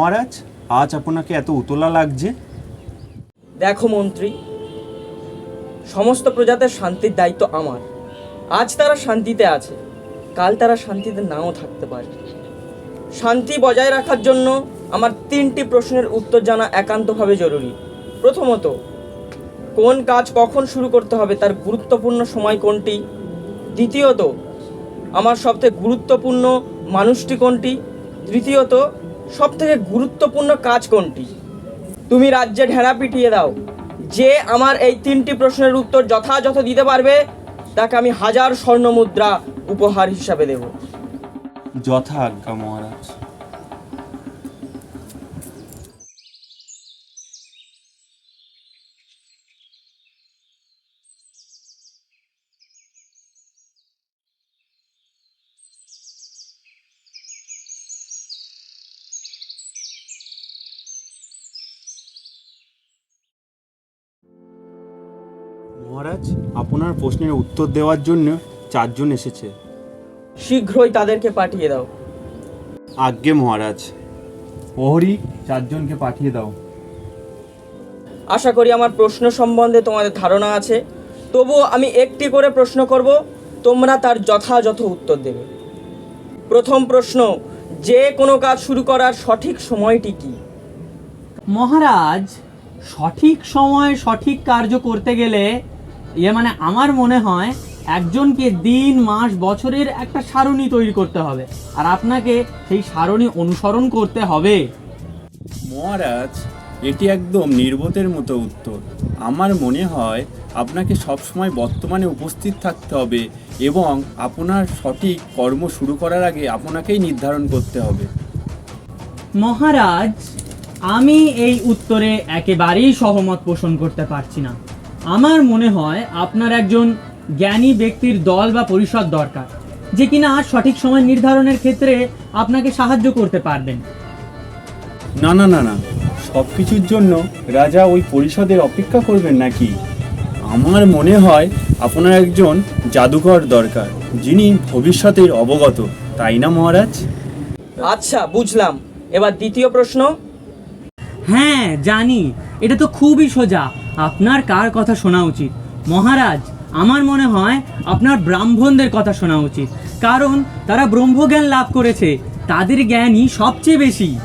মহারাজ, আজ আপনাকে এত উতলা লাগছে। দেখো মন্ত্রী, সমস্ত প্রজাদের শান্তির দায়িত্ব আমার। আজ তারা শান্তিতে আছে, কাল তারা শান্তিতে নাও থাকতে পারে। শান্তি বজায় রাখার জন্য আমার তিনটি প্রশ্নের উত্তর জানা একান্তভাবে জরুরি। প্রথমত, কোন কাজ কখন শুরু করতে হবে, তার গুরুত্বপূর্ণ সময় কোনটি? দ্বিতীয়ত, আমার সবথেকে গুরুত্বপূর্ণ মানুষটি কোনটি? তৃতীয়ত সবথেকে গুরুত্বপূর্ণ কাজ কোনটি? তুমি রাজ্যে ঢেঁড়া পিটিয়ে দাও। যে আমার এই তিনটি প্রশ্নের উত্তর যথাযথ দিতে পারবে, তাকে আমি হাজার স্বর্ণ মুদ্রা উপহার হিসাবে দেব। যথা আজ্ঞা মহারাজ। মহারাজ আপনার প্রশ্নের উত্তর দেওয়ার জন্য চারজন এসেছে। শীঘ্রই তাদেরকে পাঠিয়ে দাও। আজ্ঞে মহারাজ প্রহরী চারজনকে পাঠিয়ে দাও। আশা করি আমার প্রশ্ন সম্বন্ধে তোমাদের ধারণা আছে। তবুও আমি একটি করে প্রশ্ন করব তোমরা তার যথাযথ উত্তর দেবে। প্রথম প্রশ্ন যে কোনো কাজ শুরু করার সঠিক সময়টি কি? মহারাজ সঠিক সময় সঠিক কার্য করতে গেলে ইয়ে মানে আমার মনে হয় একজনকে দিন মাস বছরের একটা সারণী তৈরি করতে হবে। আর আপনাকে সেই সারণী অনুসরণ করতে হবে। মহারাজ এটি একদম নির্বোধের মতো উত্তর। আমার মনে হয় আপনাকে সবসময় বর্তমানে উপস্থিত থাকতে হবে এবং আপনার সঠিক কর্ম শুরু করার আগে আপনাকেই নির্ধারণ করতে হবে। মহারাজ আমি এই উত্তরে একেবারেই সহমত পোষণ করতে পারছি না। আমার মনে হয় আপনার একজন জ্ঞানী ব্যক্তির দল বা পরিষদ দরকার যে কিনা সঠিক সময় নির্ধারণের ক্ষেত্রে আপনাকে সাহায্য করতে পারবেন। না না না না। সব কিছুর জন্য রাজা ওই পরিষদের অপেক্ষা করবেন নাকি? আমার মনে হয় আপনার একজন জাদুকর দরকার যিনি ভবিষ্যতের অবগত। তাই না মহারাজ? আচ্ছা বুঝলাম। এবার দ্বিতীয় প্রশ্ন। হ্যাঁ জানি। এটা তো খুবই সোজা। আপনার কার কথা শোনা উচিত? মহারাজ আমার মনে হয় আপনার ব্রাহ্মণদের কথা শোনা উচিত। কারণ তারা ব্রহ্মজ্ঞান লাভ করেছে তাদের জ্ঞানই সবচেয়ে বেশি।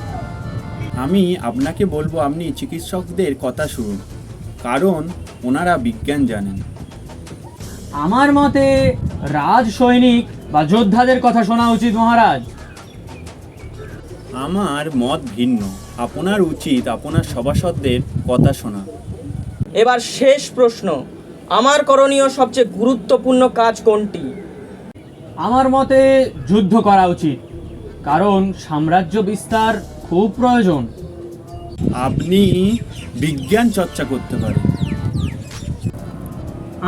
আমি আপনাকে বলব আপনি চিকিৎসকদের কথা শুনুন। কারণ ওনারা বিজ্ঞান জানেন। আমার মতে রাজ সৈনিক বা যোদ্ধাদের কথা শোনা উচিত মহারাজ। আমার মত ভিন্ন। আপনার উচিত আপনার সভাসদদের কথা শোনা। এবার শেষ প্রশ্ন। আমার করণীয় সবচেয়ে গুরুত্বপূর্ণ কাজ কোনটি? আমার মতে যুদ্ধ করা উচিত কারণ সাম্রাজ্য বিস্তার খুব প্রয়োজন। আপনি বিজ্ঞান চর্চা করতে পারেন।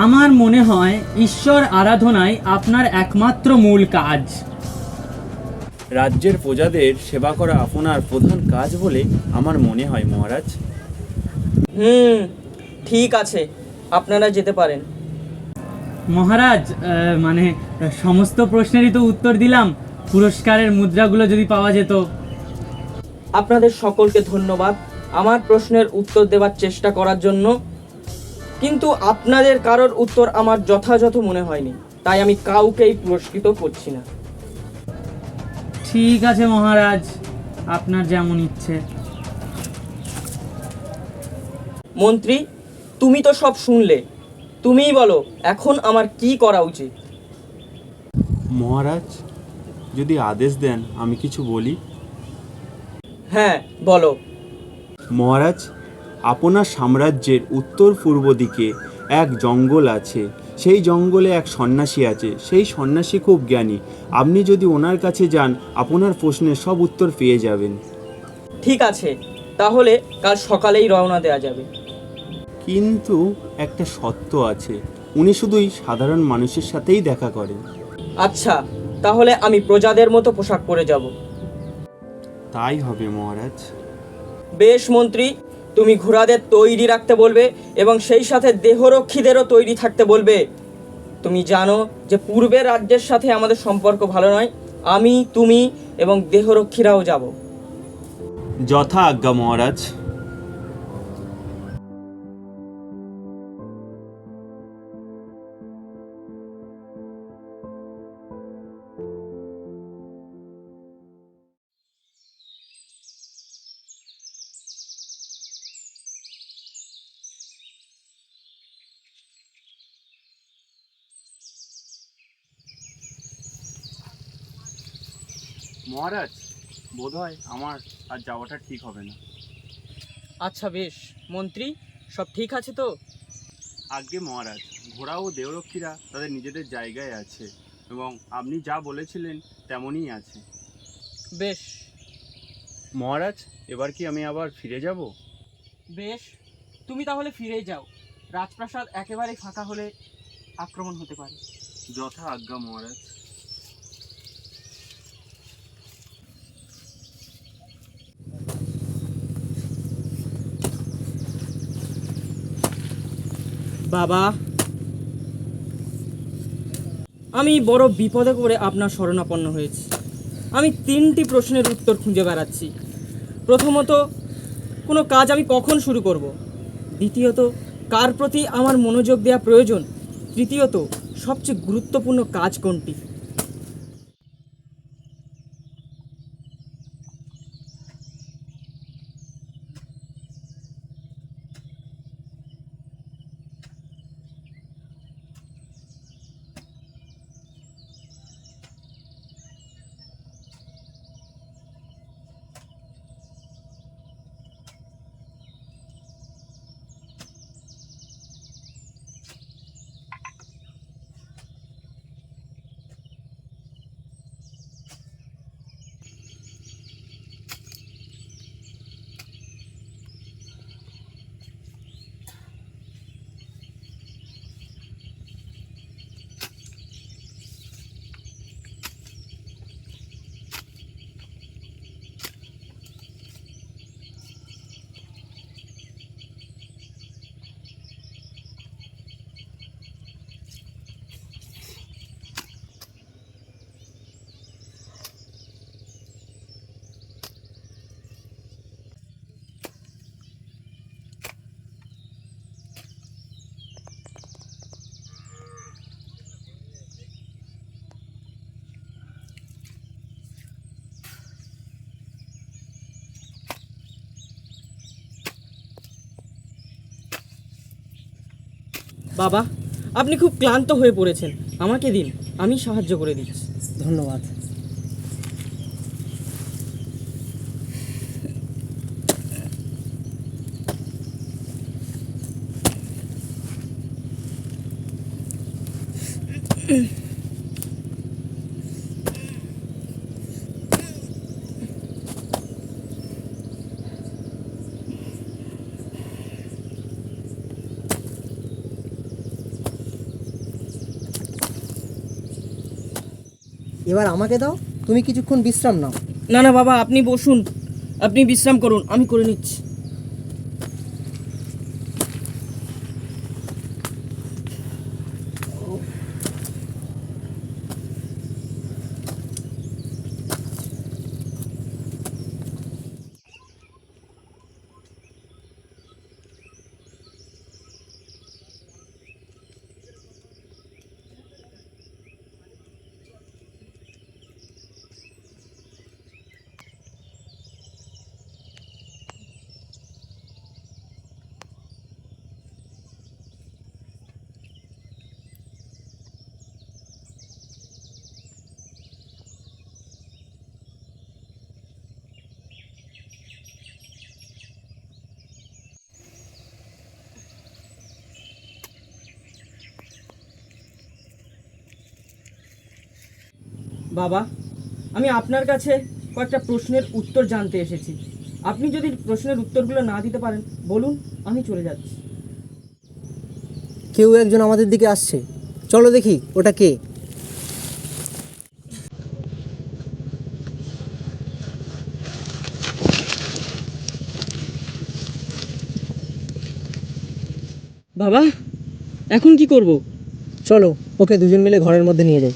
আমার মনে হয় ঈশ্বর আরাধনায় আপনার একমাত্র মূল কাজ। রাজ্যের প্রজাদের সেবা করা আপনার প্রধান কাজ বলে আমার মনে হয় মহারাজ। হুম ঠিক আছে আপনারা যেতে পারেন। মহারাজ মানে সমস্ত প্রশ্নেরই তো উত্তর দিলাম। পুরস্কারের মুদ্রাগুলো যদি পাওয়া যেত। আপনাদের সকলকে ধন্যবাদ আমার প্রশ্নের উত্তর দেওয়ার চেষ্টা করার জন্য। কিন্তু আপনাদের কারোর উত্তর আমার যথাযথ মনে হয়নি তাই আমি কাউকেই পুরস্কৃত করছি না। ঠিক আছে মহারাজ আপনার যেমন ইচ্ছে। মন্ত্রী তুমি তো সব শুনলে। তুমিই বলো এখন আমার কি করা উচিত? মহারাজ যদি আদেশ দেন আমি কিছু বলি? হ্যাঁ বলো। মহারাজ আপনার সাম্রাজ্যের উত্তর পূর্ব দিকে এক জঙ্গল আছে। সেই জঙ্গলে এক সন্ন্যাসী আছে। সেই সন্ন্যাসী খুব জ্ঞানী। আপনি যদি ওনার কাছে যান আপনার প্রশ্নের সব উত্তর পেয়ে যাবেন। ঠিক আছে। তাহলে কাল সকালেই রওনা দেওয়া যাবে। কিন্তু একটা সত্য আছে। উনি শুধুই সাধারণ মানুষের সাথেই দেখা করেন। আচ্ছা তাহলে আমি প্রজাদের মতো পোশাক পরে যাব। তাই হবে মহারাজ। বেশ মন্ত্রী তুমি ঘোড়াদের তৈরি রাখতে বলবে এবং সেই সাথে দেহরক্ষীদেরও তৈরি থাকতে বলবে। তুমি জানো যে পূর্বের রাজ্যের সাথে আমাদের সম্পর্ক ভালো নয়। আমি তুমি এবং দেহরক্ষীরাও যাব। যথা আজ্ঞা মহারাজ। মহারাজ বোধহয় আমার আর যাওয়াটা ঠিক হবে না। আচ্ছা বেশ মন্ত্রী সব ঠিক আছে তো? আজ্ঞে মহারাজ ঘোড়া ও দেহরক্ষীরা তাদের নিজেদের জায়গায় আছে এবং আপনি যা বলেছিলেন তেমনই আছে। বেশ। মহারাজ এবার কি আমি আবার ফিরে যাব? বেশ তুমি তাহলে ফিরে যাও। রাজপ্রাসাদ একেবারে ফাঁকা হলে আক্রমণ হতে পারে। যথা আজ্ঞা মহারাজ। বাবা। আমি বড় বিপদে করে আপনার শরণাপন্ন হয়েছি। আমি তিনটি প্রশ্নের উত্তর খুঁজে বেড়াচ্ছি। প্রথমত, কোনো কাজ আমি কখন শুরু করব? দ্বিতীয়ত, কার প্রতি আমার মনোযোগ দেওয়া প্রয়োজন? তৃতীয়ত, সবচেয়ে গুরুত্বপূর্ণ কাজ কোনটি? বাবা আপনি খুব ক্লান্ত হয়ে পড়েছেন। আমাকে দিন আমি সাহায্য করে দিচ্ছি। ধন্যবাদ। এবার আমাকে দাও, তুমি কিছুক্ষণ বিশ্রাম নাও। না না, বাবা, আপনি বসুন। আপনি বিশ্রাম করুন, আমি করে নিচ্ছি। বাবা আমি আপনার কাছে কয়েকটা প্রশ্নের উত্তর জানতে এসেছি। আপনি যদি প্রশ্নের উত্তরগুলো না দিতে পারেন বলুন আমি চলে যাচ্ছি। কেউ একজন আমাদের দিকে আসছে। চলো দেখি ওটা কে? বাবা এখন কি করব? চলো ওকে দুজন মিলে ঘরের মধ্যে নিয়ে যাই।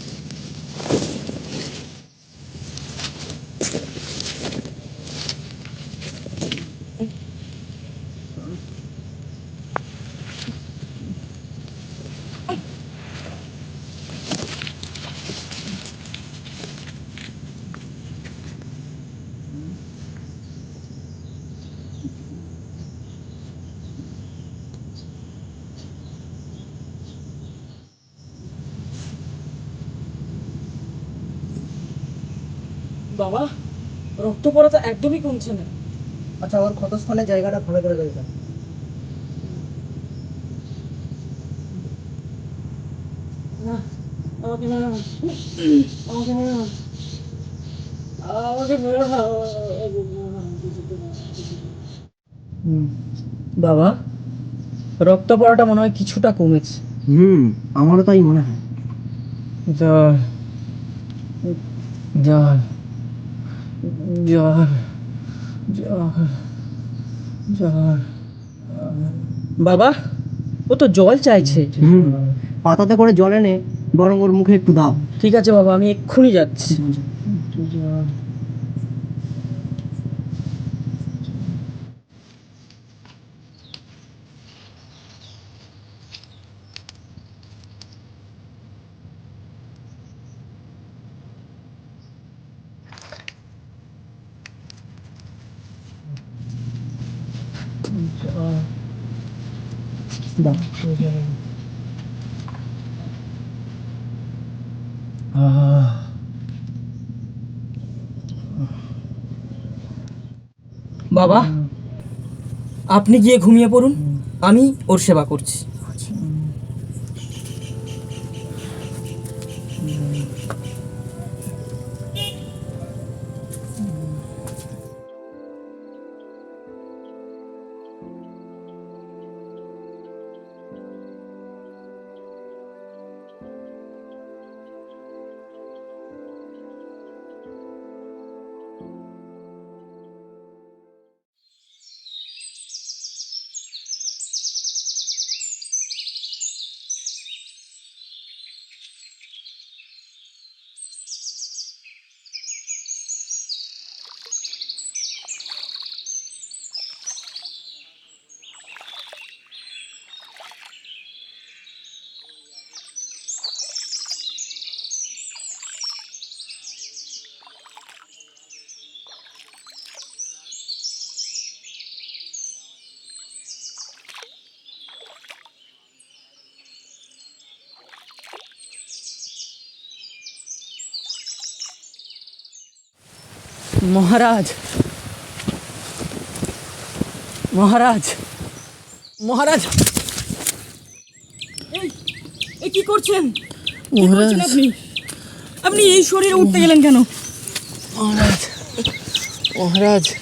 বাবা রক্ত পড়া তো একদমই কমছে না। আচ্ছা আমার ক্ষতস্থানের জায়গাটা ভালো করে দেখবেন আমাকে মেরো আমাকে মেরো আমাকে মেরো বাবা রক্ত পড়াটা মনে হয় কিছুটা কমেছে। হুম আমারও তাই মনে হয়। জল জল জল জ্বর জ্বর বাবা ও তো জল চাইছে। পাতাতে করে জল এনে বরং ওর মুখে একটু দাও। ঠিক আছে বাবা আমি এক্ষুনি যাচ্ছি। দাও বাবা আপনি গিয়ে ঘুমিয়ে পড়ুন। আমি ওর সেবা করছি। মহারাজ। মহারাজ। মহারাজ। এই এ কি করছেন? কি করছেন আপনি? আপনি এই শরীরে উঠতে গেলেন কেন? মহারাজ। মহারাজ।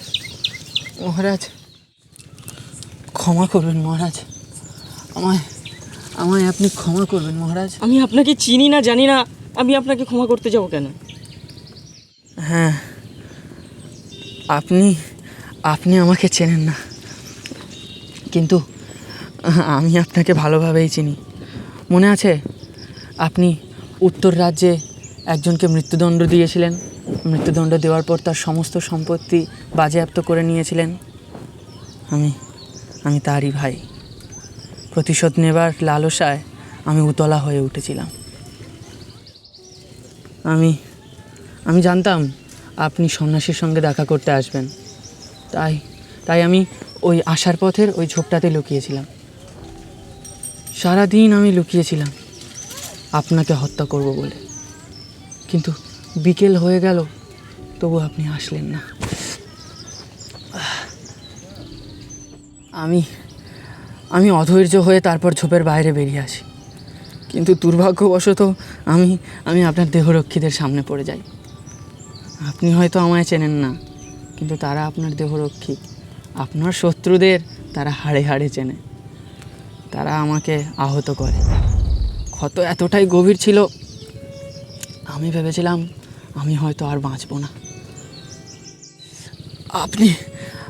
মহারাজ। ক্ষমা করবেন মহারাজ। আমায় আমায় আপনি ক্ষমা করবেন মহারাজ। আমি আপনাকে চিনি না জানি না। আমি আপনাকে ক্ষমা করতে যাব কেন? হ্যাঁ আপনি আপনি আমাকে চেনেন না। কিন্তু, আমি আপনাকে ভালোভাবেই চিনি। মনে আছে, আপনি উত্তর রাজ্যে একজনকে মৃত্যুদণ্ড দিয়েছিলেন। মৃত্যুদণ্ড দেওয়ার পর তার সমস্ত সম্পত্তি বাজেয়াপ্ত করে নিয়েছিলেন। আমি আমি তারই ভাই। প্রতিশোধ নেবার লালসায় আমি উতলা হয়ে উঠেছিলাম। আমি আমি জানতাম আপনি সন্ন্যাসীর সঙ্গে দেখা করতে আসবেন। তাই তাই আমি ওই আসার পথের ওই ঝোপটাতে লুকিয়েছিলাম। সারাদিন আমি লুকিয়েছিলাম আপনাকে হত্যা করব বলে। কিন্তু বিকেল হয়ে গেল, তবু আপনি আসলেন না। আমি আমি অধৈর্য হয়ে তারপর ঝোপের বাইরে বেরিয়ে আসি। কিন্তু দুর্ভাগ্যবশত আমি আমি আপনার দেহরক্ষীদের সামনে পড়ে যাই। আপনি হয়তো আমায় চেনেন না, কিন্তু তারা আপনার দেহরক্ষী। আপনার শত্রুদের তারা হাড়ে হাড়ে চেনে। তারা আমাকে আহত করে। ক্ষত এতটাই গভীর ছিল, আমি ভেবেছিলাম আমি হয়তো আর বাঁচব না। আপনি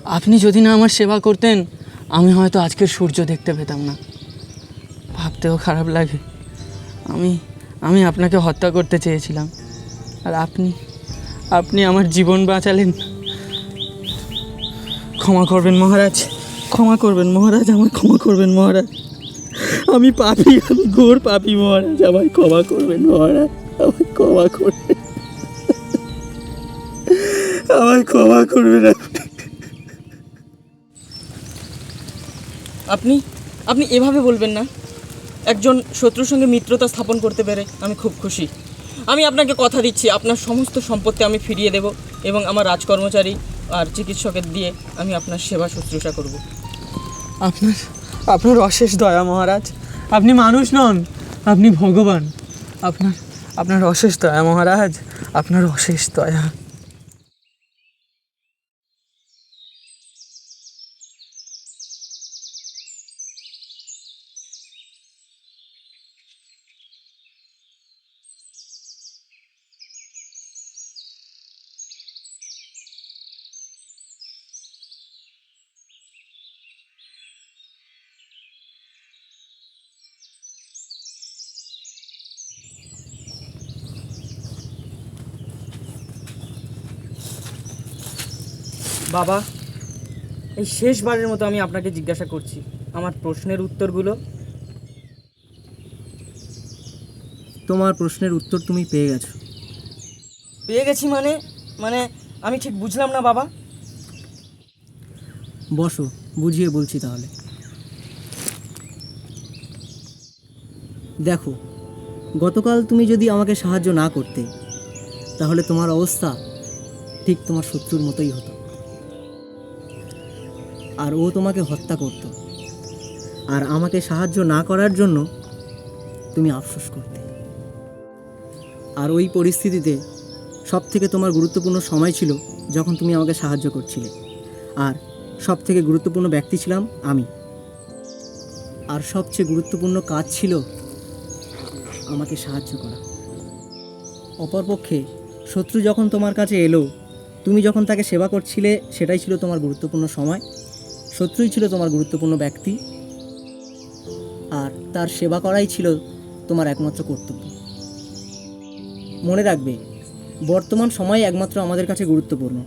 আপনি যদি না আমার সেবা করতেন, আমি হয়তো আজকের সূর্য দেখতে পেতাম না। ভাবতেও খারাপ লাগে। আমি আমি আপনাকে হত্যা করতে চেয়েছিলাম। আর আপনি আপনি আমার জীবন বাঁচালেন। ক্ষমা করবেন মহারাজ, ক্ষমা করবেন মহারাজ, আমায় ক্ষমা করবেন মহারাজ। আমি পাপি, আমি ঘোর পাপি মহারাজ, আমায় ক্ষমা করবেন মহারাজ, আমায় ক্ষমা করবেন। আমায় ক্ষমা করবেন আপনি। আপনি এভাবে বলবেন না। একজন শত্রুর সঙ্গে মিত্রতা স্থাপন করতে পেরে আমি খুব খুশি। আমি আপনাকে কথা দিচ্ছি, আপনার সমস্ত সম্পত্তি আমি ফিরিয়ে দেব এবং আমার রাজকর্মচারী আর চিকিৎসকের দিয়ে আমি আপনার সেবা শুশ্রূষা করব। আপনার আপনার অশেষ দয়া মহারাজ। আপনি মানুষ নন, আপনি ভগবান। আপনার আপনার অশেষ দয়া মহারাজ, আপনার অশেষ দয়া। বাবা এই শেষবারের মতো আমি আপনাকে জিজ্ঞাসা করছি। আমার প্রশ্নের উত্তরগুলো? তোমার প্রশ্নের উত্তর তুমি পেয়ে গেছো। পেয়ে গেছি মানে? মানে আমি ঠিক বুঝলাম না বাবা। বসো বুঝিয়ে বলছি তাহলে। দেখো গতকাল তুমি যদি আমাকে সাহায্য না করতে তাহলে তোমার অবস্থা ঠিক তোমার শত্রুর মতোই হতো। আর ও তোমাকে হত্যা করত। আর আমাকে সাহায্য না করার জন্য তুমি আফসোস করতে। আর ওই পরিস্থিতিতে সব থেকে তোমার গুরুত্বপূর্ণ সময় ছিল যখন তুমি আমাকে সাহায্য করছিলে। আর সব থেকে গুরুত্বপূর্ণ ব্যক্তি ছিলাম আমি। আর সবচেয়ে গুরুত্বপূর্ণ কাজ ছিল আমাকে সাহায্য করা। অপরপক্ষে শত্রু যখন তোমার কাছে এলো, তুমি যখন তাকে সেবা করছিলে, সেটাই ছিল তোমার গুরুত্বপূর্ণ সময়। শত্রুই ছিল তোমার গুরুত্বপূর্ণ ব্যক্তি। আর তার সেবা করাই ছিল তোমার একমাত্র কর্তব্য। মনে রাখবে, বর্তমান সময় একমাত্র আমাদের কাছে গুরুত্বপূর্ণ,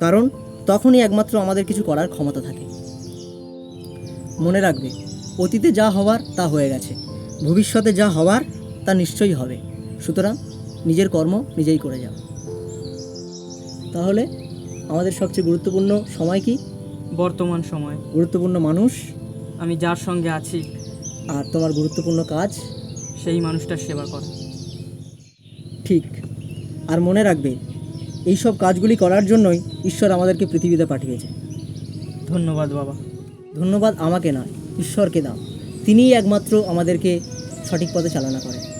কারণ তখনই একমাত্র আমাদের কিছু করার ক্ষমতা থাকে। মনে রাখবে, অতীতে যা হওয়ার তা হয়ে গেছে, ভবিষ্যতে যা হওয়ার তা নিশ্চয়ই হবে, সুতরাং নিজের কর্ম নিজেই করে যাও। তাহলে আমাদের সবচেয়ে গুরুত্বপূর্ণ সময় কি? বর্তমান সময়। গুরুত্বপূর্ণ মানুষ? আমি যার সঙ্গে আছি। আর তোমার গুরুত্বপূর্ণ কাজ? সেই মানুষটার সেবা করা। ঠিক। আর মনে রাখবে এই সব কাজগুলি করার জন্যই ঈশ্বর আমাদেরকে পৃথিবীতে পাঠিয়েছে। ধন্যবাদ বাবা। ধন্যবাদ আমাকে নয় ঈশ্বরকে দাও। তিনিই একমাত্র আমাদেরকে সঠিক পথে চালনা করেন।